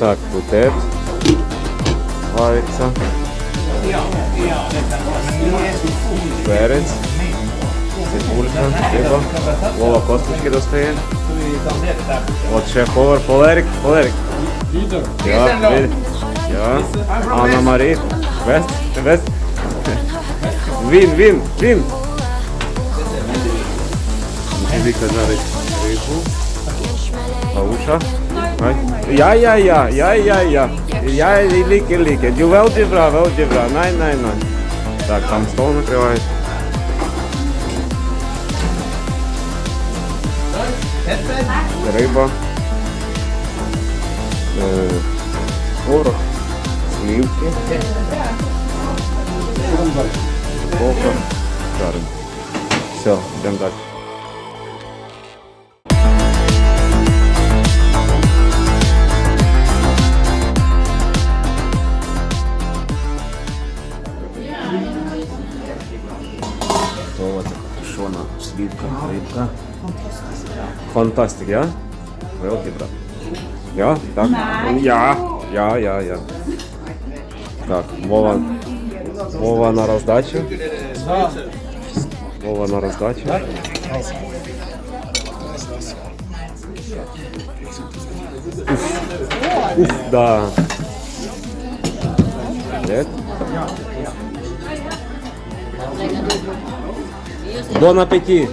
Так, бутет. Вариться. Перець. Цибулька, риба. Вова косточки достає. От шеф-повар Полерик. Полерик. Ja, Bill. Ja. Anna Marie. West. West. Він, він, він. Віка жарить рибу. Пауша. Ja, ja, ja, ja, ja, ja. Ja, ліки, ліки. Дю вел дібра, вел дібра. Най, най, най. Так, там стол накривають. Риба. Е, Творог. Сливки. Кока. Жарим. Все, йдемо далі. Тушона слівка, рибка. Фантастик, я? Великий брат. Я? Так? Я. Я, я, я. Так, Вова. Вова на роздачу. Вова на роздачу. Уф, Уф, да. Привет. Бон аппетит!